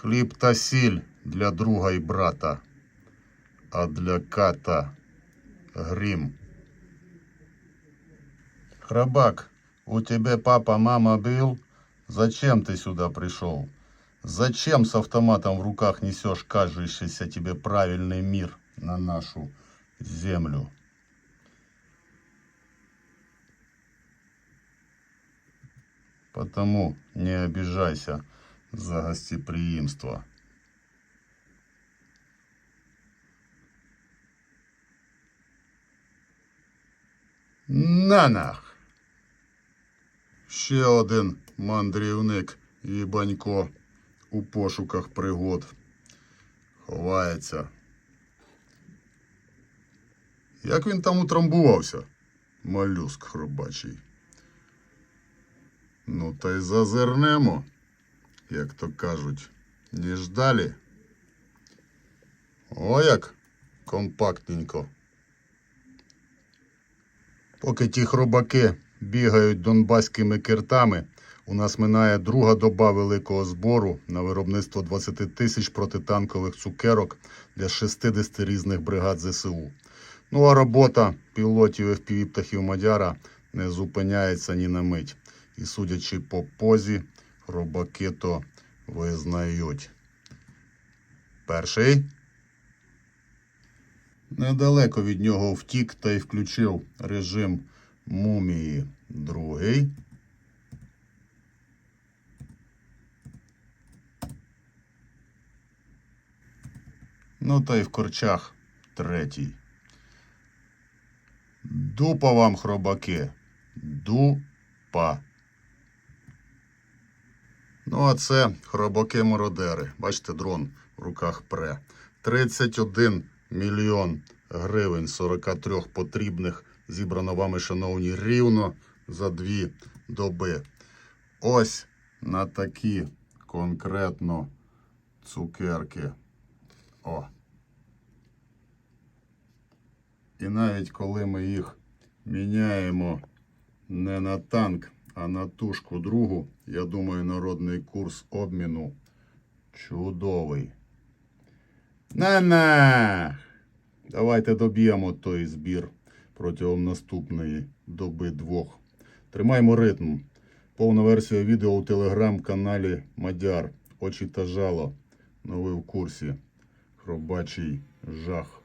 Хліб та сіль для друга і брата, а для ката грім. Храбак, у тебе папа, мама был? Зачем ты сюда пришел? Зачем с автоматом в руках несешь кажущийся тебе правильный мир на нашу землю? Потому не обижайся За гостеприимство. Нанах! Ще один мандрівник їбанько у пошуках пригод. Ховається. Як він там утрамбувався? Малюск хробачий. Ну, та й зазирнемо, як то кажуть, не ждалі. О, як компактненько. Поки ті хробаки бігають донбаськими киртами, у нас минає друга доба великого збору на виробництво 20 тисяч протитанкових цукерок для 60 різних бригад ЗСУ. Ну а робота пілотів FPV птахів Мадяра не зупиняється ні на мить. І судячи по позі, хробаки то визнають. Перший. Недалеко від нього втік та й включив режим мумії. Другий. Ну та й в корчах третій. Дупа вам, хробаки. Дупа. Ну, а це хробаки-мародери. Бачите, дрон в руках пре. 31 мільйон гривень 43 потрібних зібрано вами, шановні, рівно за дві доби. Ось на такі конкретно цукерки. О. І навіть коли ми їх міняємо не на танк, а на тушку другу, я думаю, народний курс обміну чудовий. На-на! Давайте доб'ємо той збір протягом наступної доби двох. Тримаємо ритм. Повна версія відео у телеграм-каналі Мадяр. Очі та жало. Ви в курсі. Хробачий жах.